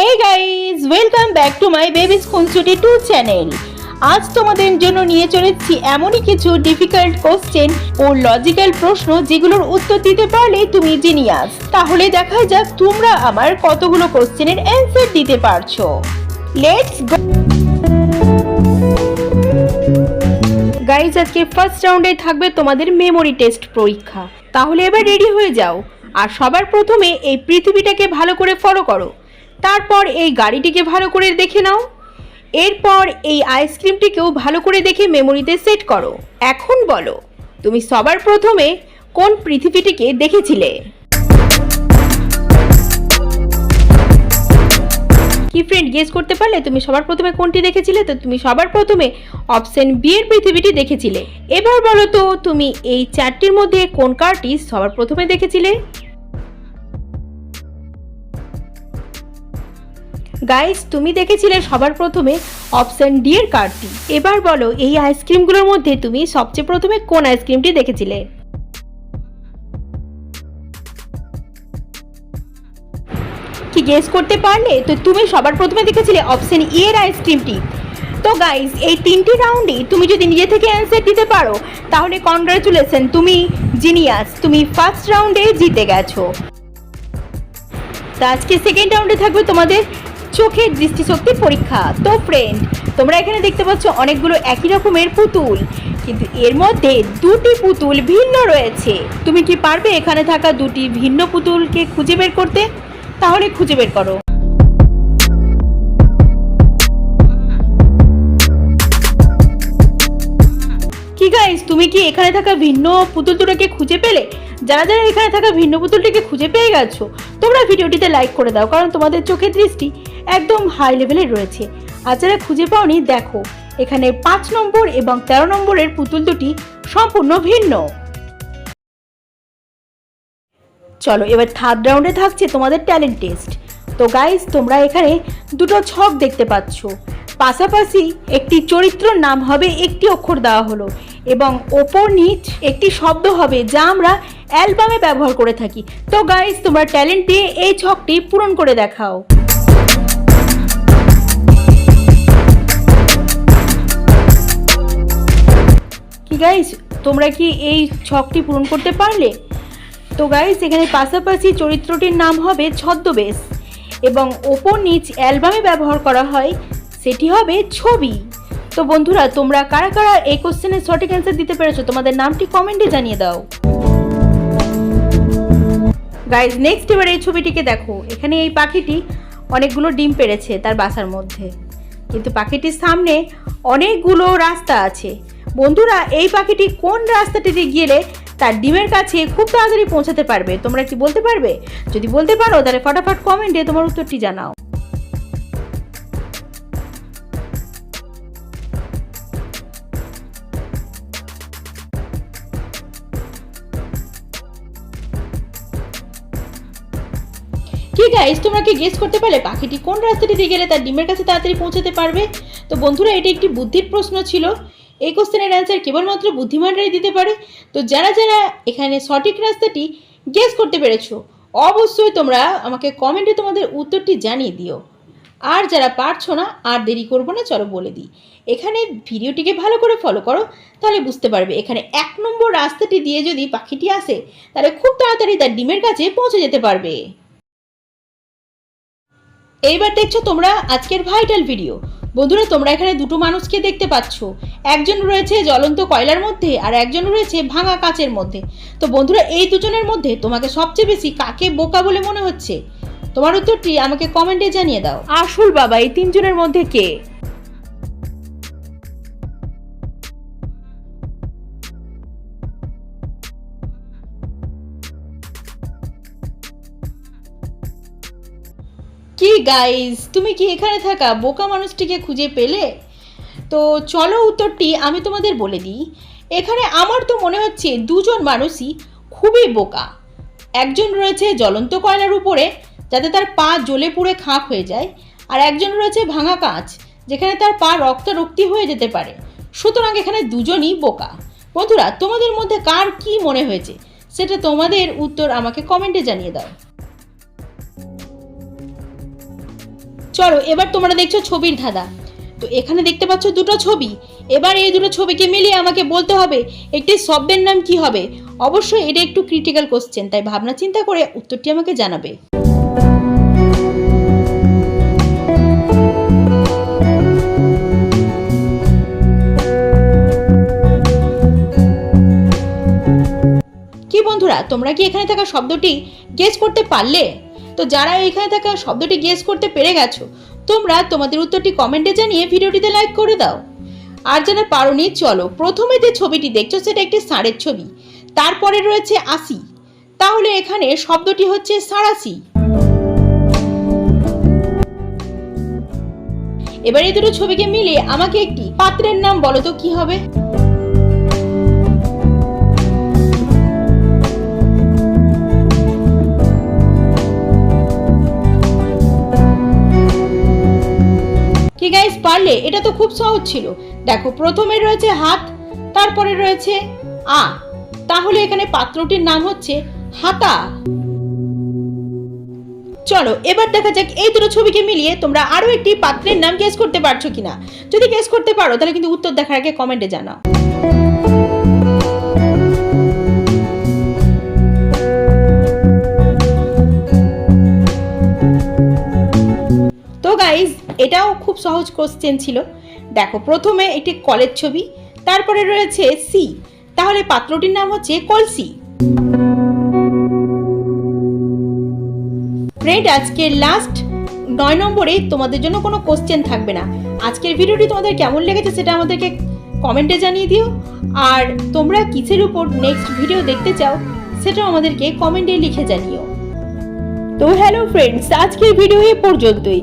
Hey guys welcome back to my babies খুনসুটি two channel আজ তোমাদের জন্য নিয়ে চলেছি এমনই কিছু ডিফিকাল্ট কোশ্চেন ও লজিক্যাল প্রশ্ন যেগুলোর উত্তর দিতে পারলে তুমি জিনিয়াস তাহলে দেখা যাক তোমরা আমার কতগুলো কোশ্চেনের অ্যান্সার দিতে পারছ। লেটস গো গাইজ আজকে ফার্স্ট রাউন্ডে থাকবে তোমাদের মেমোরি টেস্ট পরীক্ষা। তাহলে এবার রেডি হয়ে যাও। আর সবার প্রথমে এই পৃথিবীটাকে ভালো করে ফলো করো। তারপর এই গাড়িটিকে ভালো করে দেখে নাও। এরপর এই আইসক্রিমটিকেও ভালো করে দেখে মেমোরিতে সেট করো। এখন বলো, তুমি সবার প্রথমে কোন পৃথিবীটিকে দেখেছিলে? কি ফ্রেন্ড গেস করতে পারলে তুমি সবার প্রথমে কোনটি দেখেছিলে? তো তুমি সবার প্রথমে অপশন বি এর পৃথিবীটি দেখেছিলে। এবার বলো তো, তুমি এই চারটির মধ্যে কোন কারটি সবার প্রথমে দেখেছিলে? গাইস তুমি দেখেছিলে সবার প্রথমে অপশন ডি এর কার্ডটি এবার বলো, এই আইসক্রিমগুলোর মধ্যে তুমি সবচেয়ে প্রথমে কোন আইসক্রিমটি দেখেছিলে? কি গেস করতে পারলে? তো তুমি সবার প্রথমে দেখেছিলে অপশন ই এর আইসক্রিমটি তো গাইস এই তিনটি রাউন্ডে তুমি যদি নিজে থেকে অ্যান্সার দিতে পারো, তাহলে কনগ্রাচুলেশন তুমি জিনিয়াস তুমি ফার্স্ট রাউন্ডে জিতে গেছো। তো আজকে সেকেন্ড রাউন্ডে থাকবে তোমাদের চোখের দৃষ্টিশক্তি পরীক্ষা। তো ফ্রেন্ড তোমরা এখানে দেখতে পাচ্ছ অনেকগুলো একই রকমের পুতুল। কিন্তু এর মধ্যে দুটি পুতুল ভিন্ন রয়েছে। তুমি কি পারবে এখানে থাকা দুটি ভিন্ন পুতুলকে খুঁজে বের করতে? তাহলে খুঁজে বের করো। গাইস তুমি কি এখানে থাকা ভিন্ন পুতুল দুটোকে খুঁজে পেলে? যারা যারা এখানে থাকা ভিন্ন পুতুলটিকে খুঁজে পেয়ে গেছো, তোমরা ভিডিওটিতে লাইক করে দাও, কারণ তোমাদের চোখের দৃষ্টি একদম হাই লেভেলের রয়েছে। আর যারা খুঁজে পাওনি, দেখো, এখানে পাঁচ নম্বর এবং তেরো নম্বরের পুতুল দুটি সম্পূর্ণ ভিন্ন। চলো, এবার থার্ড রাউন্ডে থাকছে তোমাদের ট্যালেন্ট টেস্ট তো গাইস তোমরা এখানে দুটো ছক দেখতে পাচ্ছ। পাশাপাশি একটি চরিত্রর নাম হবে একটি অক্ষর দেওয়া হলো এবং ওপর নিচ একটি শব্দ হবে যা আমরা অ্যালবামে ব্যবহার করে থাকি। তো গাইস তোমরা ট্যালেন্ট দিয়ে এই ছকটি পূরণ করে দেখাও। কি গাইস তোমরা কি এই ছকটি পূরণ করতে পারলে? তো গাইস এখানে পাশাপাশি চরিত্রটির নাম হবে ছদ্মবেশ এবং ওপর নিচ অ্যালবামে ব্যবহার করা হয় সেটি হবে ছবি। তো বন্ধুরা, তোমরা কারা কারা এই কোশ্চেনের সঠিক অ্যান্সার দিতে পেরেছ, তোমাদের নামটি কমেন্টে জানিয়ে দাও। গাইজ নেক্সট এবার এই ছবিটিকে দেখো। এখানে এই পাখিটি অনেকগুলো ডিম পেড়েছে তার বাসার মধ্যে। কিন্তু পাখিটির সামনে অনেকগুলো রাস্তা আছে। বন্ধুরা, এই পাখিটি কোন রাস্তাটিতে গেলে তার ডিমের কাছে খুব তাড়াতাড়ি পৌঁছাতে পারবে? তোমরা কি বলতে পারবে? যদি বলতে পারো, তাহলে ফটাফট কমেন্টে তোমার উত্তরটি জানাও। কি গাইস তোমরা কি গেস করতে পারলে? পাখিটি কোন রাস্তাটি দিয়ে গেলে তার ডিমের কাছে তাড়াতাড়ি পৌঁছাতে পারবে? তো বন্ধুরা, এটি একটি বুদ্ধির প্রশ্ন ছিল। এই কোশ্চেনের অ্যান্সার কেবলমাত্র বুদ্ধিমানরাই দিতে পারে। তো যারা যারা এখানে সঠিক রাস্তাটি গেস করতে পেরেছ, অবশ্যই তোমরা আমাকে কমেন্টে তোমাদের উত্তরটি জানিয়ে দিও। আর যারা পারছ না, আর দেরি করব না, চলো বলে দিই। এখানে ভিডিওটিকে ভালো করে ফলো করো, তাহলে বুঝতে পারবে। এখানে এক নম্বর রাস্তাটি দিয়ে যদি পাখিটি আসে, তাহলে খুব তাড়াতাড়ি তার ডিমের কাছে পৌঁছে যেতে পারবে। এইবার দেখছ তোমরা আজকের ভাইটাল ভিডিও বন্ধুরা, তোমরা এখানে দুটো মানুষকে দেখতে পাচ্ছ। একজন রয়েছে জ্বলন্ত কয়লার মধ্যে আর একজন রয়েছে ভাঙা কাচের মধ্যে। তো বন্ধুরা, এই দুজনের মধ্যে তোমাকে সবচেয়ে বেশি কাকে বোকা বলে মনে হচ্ছে? তোমার উত্তরটি আমাকে কমেন্টে জানিয়ে দাও। আসল বাবা, এই তিনজনের মধ্যে কে? কি গাইস তুমি কি এখানে থাকা? বোকা মানুষটিকে খুঁজে পেলে? তো চলো উত্তরটি আমি তোমাদের বলে দিই। এখানে আমার তো মনে হচ্ছে দুজন মানুষই খুবই বোকা। একজন রয়েছে জ্বলন্ত কয়লার উপরে, যাতে তার পা জ্বলে পুড়ে খাঁক হয়ে যায়, আর একজন রয়েছে ভাঙা কাঁচ, যেখানে তার পা রক্তারক্তি হয়ে যেতে পারে। সুতরাং এখানে দুজনই বোকা। বন্ধুরা, তোমাদের মধ্যে কার কি মনে হয়েছে? সেটা তোমাদের উত্তর আমাকে কমেন্টে জানিয়ে দাও। চলো, এবার তোমরা দেখছ ছবির ধাঁধা। তো এখানে দেখতে পাচ্ছ দুটো ছবি। এবার এই দুটো ছবিকে মিলিয়ে আমাকে বলতে হবে, একটি শব্দের নাম কি হবে? অবশ্যই এটা একটু ক্রিটিক্যাল কোশ্চেন তাই ভাবনা চিন্তা করে উত্তরটি আমাকে জানাবে। কি বন্ধুরা, তোমরা কি এখানে থাকা শব্দটি গেস করতে পারলে? তো যারা এখানে থাকা শব্দটি গেস করতে পেরে গেছো, তোমরা তোমাদের উত্তরটি কমেন্টে জানিয়ে ভিডিওটিতে লাইক করে দাও। আর যারা পারোনি, চলো প্রথমে যে ছবিটি দেখছ সেটা একটি ষাঁড়ের ছবি। তারপরে রয়েছে আশি। তাহলে এখানে শব্দটি হচ্ছে সাড়াশি এবার এই দুটো ছবিকে মিলে আমাকে একটি পাত্রের নাম বলো তো কি হবে? গাইস, পারলে? এটা তো খুব সহজ ছিল। দেখো, প্রথমে রয়েছে হাত, তারপরে রয়েছে আ। তাহলে এখানে পাত্রটির নাম হচ্ছে হাতা। চলো, এবার দেখা যাক এই দুটো ছবিকে মিলিয়ে তোমরা আরও একটি পাত্রের নাম গেস করতে পারছ কিনা। যদি গেস করতে পারো, তাহলে কিন্তু উত্তর দেখার আগে কমেন্টে জানাও। এটাও খুব সহজ কোশ্চেন ছিল। দেখো, প্রথমে একটি কলের ছবি, তারপরে রয়েছে সি তাহলে পাত্রটির নাম হচ্ছে কলসি। ফ্রেন্ড আজকের লাস্ট নয় নম্বরে তোমাদের জন্য কোনো কোশ্চেন থাকবে না। আজকের ভিডিওটি তোমাদের কেমন লেগেছে সেটা আমাদেরকে কমেন্টে জানিয়ে দিও। আর তোমরা কিসের উপর নেক্সট ভিডিও দেখতে চাও, সেটাও আমাদেরকে কমেন্টে লিখে জানিও। তো হ্যালো ফ্রেন্ডস আজকের ভিডিও এই পর্যন্তই।